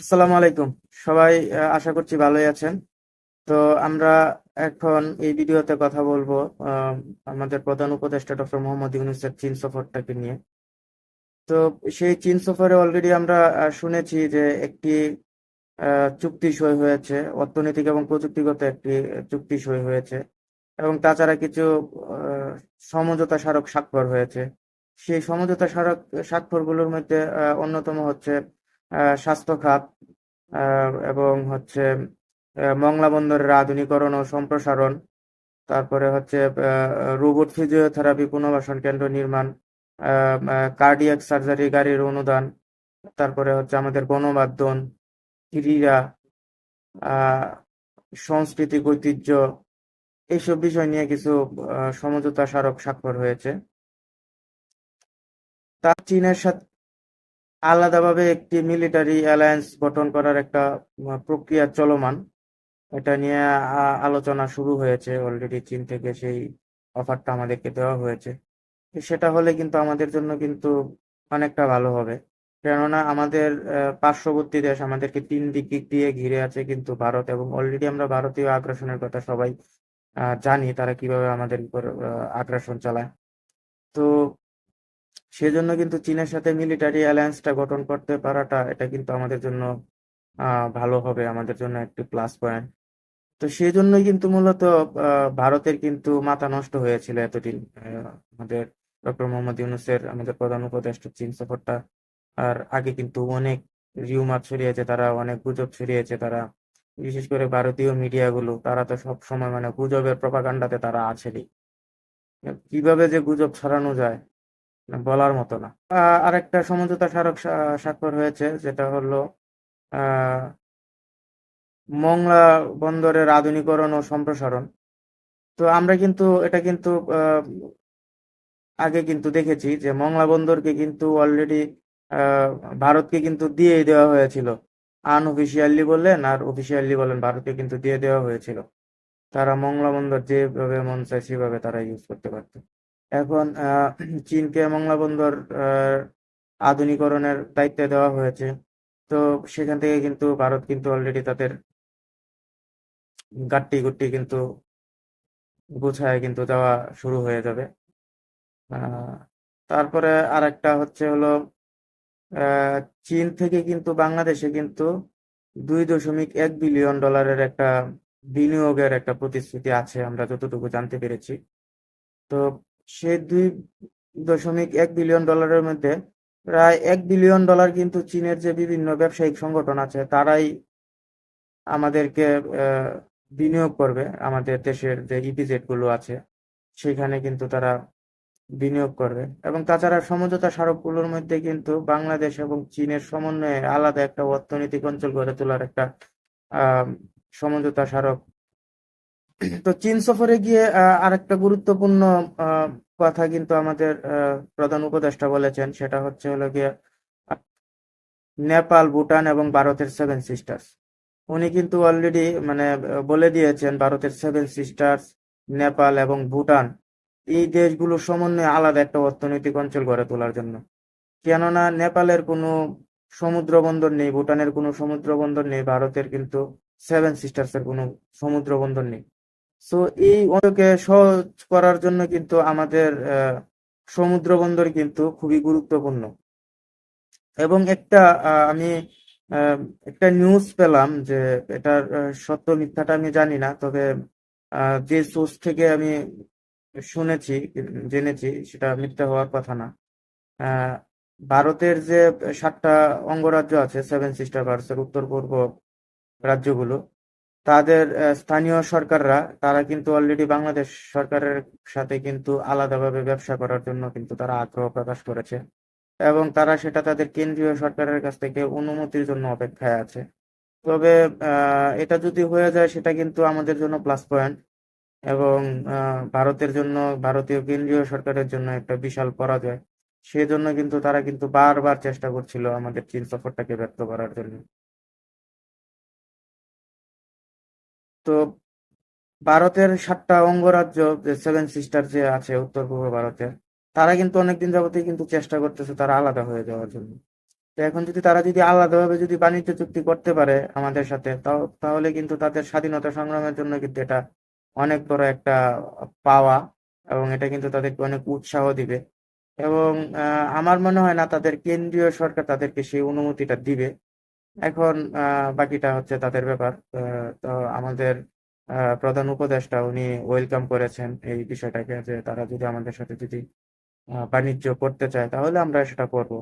আসসালামু আলাইকুম। সবাই আশা করছি ভালোই আছেন। তো আমরা এখন এই ভিডিওতে কথা বলব আমাদের প্রধান উপদেষ্টা ডক্টর মোহাম্মদ ইউনূসের চীন সফরটাকে নিয়ে। তো সেই চীন সফরে অলরেডি আমরা শুনেছি যে একটি চুক্তি সই হয়েছে, অর্থনৈতিক এবং প্রযুক্তিগত একটি চুক্তি সই হয়েছে এবং তাছাড়া কিছু সমঝোতা স্মারক স্বাক্ষর হয়েছে। সেই সমঝোতা স্মারক, স্বাক্ষরগুলোর মধ্যে অন্যতম হচ্ছে স্বাস্থ্য খাত এবং হচ্ছে মংলা বন্দরের আধুনিকরণ ও সম্প্রসারণ, তারপরে হচ্ছে রোবট ফিজিওথেরাপি পুনর্বাসন কেন্দ্র নির্মাণ কার্ডিয়াক সার্জারি গাড়ির অনুদান, তারপরে হচ্ছে আমাদের গণমাধ্যম, ক্রীড়া সাংস্কৃতিক ঐতিহ্য, এইসব বিষয় নিয়ে কিছু সমঝোতা স্মারক স্বাক্ষর হয়েছে। তার চীনের সাথে আলাদাভাবে একটি মিলিটারি অ্যালায়েন্স গঠন করার একটা প্রক্রিয়া চলমান। এটা নিয়ে আলোচনা শুরু হয়েছে অলরেডি চীন থেকে সেই অফারটা আমাদেরকে দেওয়া হয়েছে। সেটা হলে কিন্তু আমাদের জন্য কিন্তু অনেকটা ভালো হবে। কেননা আমাদের পার্শ্ববর্তী দেশ আমাদেরকে তিন দিক দিয়ে ঘিরে আছে কিন্তু ভারত এবং অলরেডি আমরা ভারতীয় আগ্রাসনের কথা সবাই জানি তারা কীভাবে আমাদের উপর আগ্রাসন চালায়। তো সেজন্য কিন্তু চীনের সাথে মিলিটারি অ্যালায়েন্সটা গঠন করতে পারাটা, এটা কিন্তু আমাদের জন্য ভালো হবে, আমাদের জন্য একটি প্লাস পয়েন্ট তো সেই জন্যই কিন্তু মূলত ভারতের কিন্তু মাথা নষ্ট হয়েছিল এতদিন। আমাদের ডক্টর মোহাম্মদ ইউনুসের, আমাদের প্রধান উপদেষ্টা চীন সফরটা, আর আগে কিন্তু অনেক রিউমার ছড়িয়েছে, তারা অনেক গুজব ছড়িয়েছে, তারা, বিশেষ করে ভারতীয় মিডিয়াগুলো তারা তো সব সময় মানে গুজবের প্রপাগান্ডাতে তারা আছেরই কীভাবে যে গুজব ছড়ানো যায় বলার মতো না। আরেকটা সমঝোতা স্মারক স্বা- স্বাক্ষর হয়েছে, যেটা হলো মংলা বন্দরের আধুনিকরণ ও সম্প্রসারণ। তো আমরা কিন্তু, এটা কিন্তু আগে কিন্তু দেখেছি যে মংলা বন্দরকে কিন্তু অলরেডি ভারতকে কিন্তু দিয়ে দেওয়া হয়েছিল। আনঅফিসিয়ালি বললেন আর অফিসিয়ালি বলেন, ভারতকে কিন্তু দিয়ে দেওয়া হয়েছিল। তারা মংলা বন্দর যেভাবে মন চায় সেভাবে তারা ইউজ করতে পারত। এখন চীনকে মংলা বন্দর আধুনিকরণের দায়িত্ব দেওয়া হয়েছে। তো সেখান থেকে কিন্তু ভারত কিন্তু অলরেডি তাদের গাট্টি গুট্টি কিন্তু গুছায় কিন্তু যাওয়া শুরু হয়ে যাবে। তারপরে আরেকটা হচ্ছে হলো চীন থেকে কিন্তু বাংলাদেশে কিন্তু দুই দশমিক এক বিলিয়ন ডলারের একটা বিনিয়োগের একটা প্রতিশ্রুতি আছে, আমরা যতটুকু জানতে পেরেছি। তো সেই দুই দশমিক এক বিলিয়ন ডলারের মধ্যে প্রায় এক বিলিয়ন ডলার কিন্তু চীনের যে বিভিন্ন ব্যবসায়িক সংগঠন আছে, তারাই আমাদেরকে বিনিয়োগ করবে। আমাদের দেশের যে ইপিজেডগুলো আছে, সেখানে কিন্তু তারা বিনিয়োগ করবে। এবং তাছাড়া সমঝোতা স্মারকগুলোর মধ্যে কিন্তু বাংলাদেশ এবং চীনের সমন্বয়ে আলাদা একটা অর্থনৈতিক অঞ্চল গড়ে তোলার একটা, আহ, সমঝোতা স্মারক তো চীন সফরে গিয়ে আরেকটা গুরুত্বপূর্ণ কথা কিন্তু আমাদের প্রধান উপদেষ্টা বলেছেন, সেটা হচ্ছে হলো গিয়ে, নেপাল, ভুটান এবং ভারতের সেভেন সিস্টার্স উনি কিন্তু অলরেডি মানে বলে দিয়েছেন ভারতের সেভেন সিস্টার্স নেপাল এবং ভুটান, এই দেশগুলোর সমন্বয়ে আলাদা একটা অর্থনৈতিক অঞ্চল গড়ে তোলার জন্য। কেননা নেপালের কোনো সমুদ্র বন্দর নেই, ভুটানের কোনো সমুদ্র বন্দর নেই, ভারতের কিন্তু সেভেন সিস্টার্স এর কোনো সমুদ্র বন্দর নেই। সো এই অঞ্চলকে সহজ করার জন্য কিন্তু আমাদের সমুদ্র বন্দর কিন্তু খুবই গুরুত্বপূর্ণ। এবং একটা আমি একটা নিউজ পেলাম যে এটার সত্য মিথ্যাটা আমি জানি না, তবে যে সোর্স থেকে আমি শুনেছি, জেনেছি, সেটা মিথ্যা হওয়ার কথা না। ভারতের যে সাতটা অঙ্গরাজ্য আছে সেভেন সিস্টার ভারতের উত্তর পূর্ব রাজ্যগুলো তাদের স্থানীয় সরকাররা, তারা কিন্তু অলরেডি বাংলাদেশ সরকারের সাথে কিন্তু আলাদাভাবে ব্যবসা করার জন্য কিন্তু তারা আগ্রহ প্রকাশ করেছে এবং তারা সেটা তাদের কেন্দ্রীয় সরকারের কাছ থেকে অনুমতির জন্য অপেক্ষায় আছে। তবে এটা যদি হয়ে যায়, সেটা কিন্তু আমাদের জন্য প্লাস পয়েন্ট এবং ভারতের জন্য, ভারতীয় কেন্দ্রীয় সরকারের জন্য একটা বিশাল পরাজয়। সেজন্য কিন্তু তারা কিন্তু বারবার চেষ্টা করছিল আমাদের চীন সফরটাকে ব্যর্থ করার জন্য। তো ভারতের সাতটা অঙ্গরাজ্য, যে সেভেন সিস্টার যে আছে উত্তর পূর্ব ভারতের তারা কিন্তু অনেকদিন যাবতই কিন্তু চেষ্টা করতেছে তারা আলাদা হয়ে যাওয়ার জন্য। তো এখন যদি তারা যদি আলাদাভাবে যদি বাণিজ্য চুক্তি করতে পারে আমাদের সাথে তাহলে কিন্তু তাদের স্বাধীনতা সংগ্রামের জন্য কিন্তু এটা অনেক বড় একটা পাওয়া এবং এটা কিন্তু তাদেরকে অনেক উৎসাহ দিবে। এবং আমার মনে হয় না তাদের কেন্দ্রীয় সরকার তাদেরকে সেই অনুমতিটা দিবে। এখন বাকিটা হচ্ছে তাদের ব্যাপার। তো আমাদের প্রধান উপদেষ্টা উনি ওয়েলকাম করেছেন এই বিষয়টাকে যে তারা যদি আমাদের সাথে যদি বাণিজ্য করতে চায় তাহলে আমরা সেটা করব।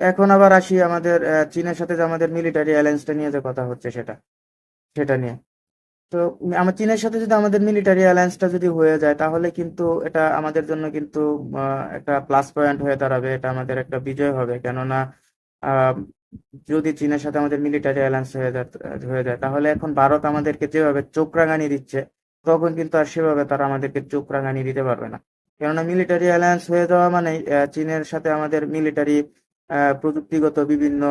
এখন আবার আসি আমাদের চীনের সাথে যে আমাদের মিলিটারি অ্যালায়েন্সটা নিয়ে যে কথা হচ্ছে সেটা সেটা নিয়ে। তো আমার চীনের সাথে যদি আমাদের মিলিটারি অ্যালায়েন্সটা যদি হয়ে যায় তাহলে কিন্তু এটা আমাদের জন্য কিন্তু একটা প্লাস পয়েন্ট হয়ে দাঁড়াবে, এটা আমাদের একটা বিজয় হবে। কেননা যদি চীনের সাথে আমাদের মিলিটারি অ্যালায়েন্স হয়ে যায় হয়ে যায়, তাহলে এখন ভারত আমাদেরকে যেভাবে চোখ রাঙানি দিচ্ছে, তখন কিন্তু আর সেভাবে তারা আমাদেরকে চোখ রাঙানি দিতে পারবে না। কেননা মিলিটারি অ্যালায়েন্স হয়ে যাওয়া মানে চীনের সাথে আমাদের মিলিটারি প্রযুক্তিগত বিভিন্ন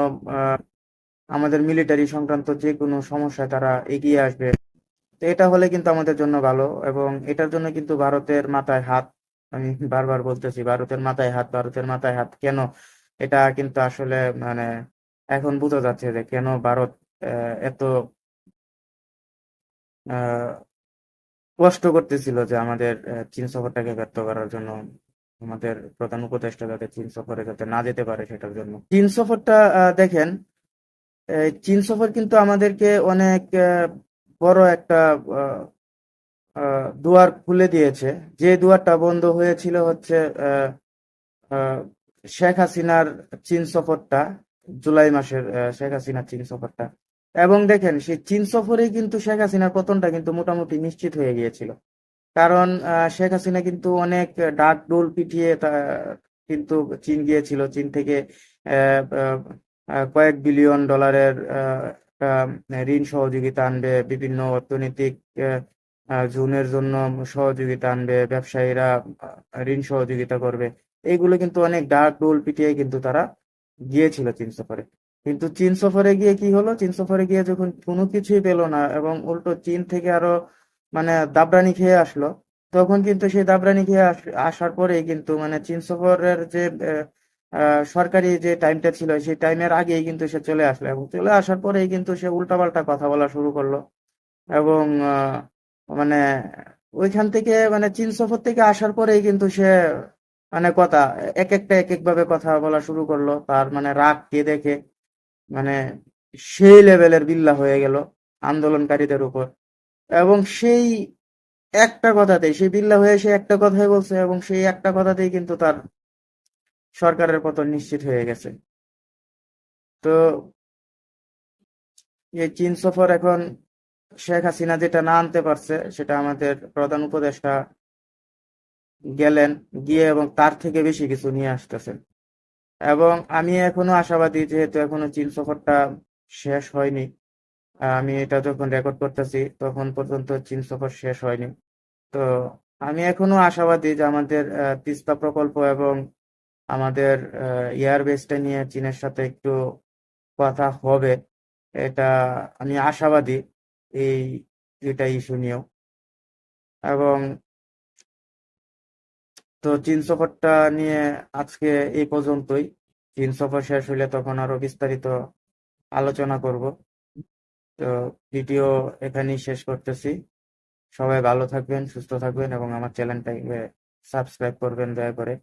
আমাদের মিলিটারি সংক্রান্ত যে কোনো সমস্যায় তারা এগিয়ে আসবে। তো এটা হলে কিন্তু আমাদের জন্য ভালো এবং এটার জন্য কিন্তু ভারতের মাথায় হাত, আমি বারবার বলতেছি, ভারতের মাথায় হাত, ভারতের মাথায় হাত, কেন? এটা কিন্তু আসলে মানে এখন বোঝা যাচ্ছে যে কেন ভারত এত কষ্ট করতেছিল যে আমাদের চীন সফরটাকে ব্যর্থ করার জন্য, আমাদের প্রধান উপদেষ্টা যাতে চীন সফরে যাতে না যেতে পারে সেটার জন্য। চীন সফরটা দেখেন চীন সফর কিন্তু আমাদেরকে অনেক বড় একটা দুয়ার খুলে দিয়েছে। যে দুয়ারটা বন্ধ হয়েছিল হচ্ছে শেখ হাসিনার চীন সফরটা, জুলাই মাসের শেখ হাসিনার চীন সফরটা। এবং দেখেন, সেই চীন সফরেই কিন্তু শেখ হাসিনার পতনটা কিন্তু মোটামুটি নিশ্চিত হয়ে গিয়েছিল। কারণ শেখ হাসিনা কিন্তু অনেক ডাক ডোল পিটিয়ে কিন্তু চীন গিয়েছিল। চীন থেকে কয়েক বিলিয়ন ডলারের ঋণ সহযোগিতা আনবে, বিভিন্ন অর্থনৈতিক জোনের জন্য সহযোগিতা আনবে, ব্যবসায়ীরা ঋণ সহযোগিতা করবে। এইগুলো কিন্তু অনেক ডাক ডোল পিটিয়ে কিন্তু তারা গিয়েছিল চীন সফরে। কিন্তু চীন সফরে গিয়ে কি হলো? চীন সফরে গিয়ে যখন কোনো কিছুই পেল না এবং উল্টো চীন থেকে আরও মানে দাবরানি খেয়ে আসলো, তখন কিন্তু সেই দাবরানি খেয়ে আস- আসার পরেই কিন্তু মানে চীন সফরের যে সরকারি যে টাইমটা ছিল, সেই টাইমের আগেই কিন্তু সে চলে আসলো এবং চলে আসার পরেই কিন্তু সে উল্টাপাল্টা কথা বলা শুরু করল এবং মানে ওইখান থেকে মানে চীন সফর থেকে আসার পরেই কিন্তু সে মানে কথা, এক একটা এক এক ভাবে কথা বলা শুরু করল। তার মানে রাগ কে দেখে মানে সেই লেভেলের বিল্লা হয়ে গেল আন্দোলনকারীদের উপর। এবং সেই একটা কথাতেই, সেই বিল্লা হয়ে সে একটা কথাই বলছে এবং সেই একটা কথাতেই কিন্তু তার সরকারের পতন নিশ্চিত হয়ে গেছে। তো এই চীন সফর এখন শেখ হাসিনা যেটা না আনতে পারছে, সেটা আমাদের প্রধান উপদেষ্টা গেলেন, গিয়ে এবং তার থেকে বেশি কিছু নিয়ে আসতেছেন। এবং আমি এখনও আশাবাদী যেহেতু এখনও চীন সফরটা শেষ হয়নি। আমি এটা যখন রেকর্ড করতেছি, তখন পর্যন্ত চীন সফর শেষ হয়নি। তো আমি এখনও আশাবাদী যে আমাদের তিস্তা প্রকল্প এবং আমাদের এয়ারবেসটা নিয়ে চীনের সাথে একটু কথা হবে। এটা আমি আশাবাদী এই দুইটা ইস্যু নিয়েও। এবং তো চীন সফরটা নিয়ে আজকে এই পর্যন্তই। চীন সফর শেষ হলে তখন আরও বিস্তারিত আলোচনা করব। তো ভিডিও এখানেই শেষ করতেছি। সবাই ভালো থাকবেন, সুস্থ থাকবেন এবং আমার চ্যানেলটাকে সাবস্ক্রাইব করবেন দয়া করে।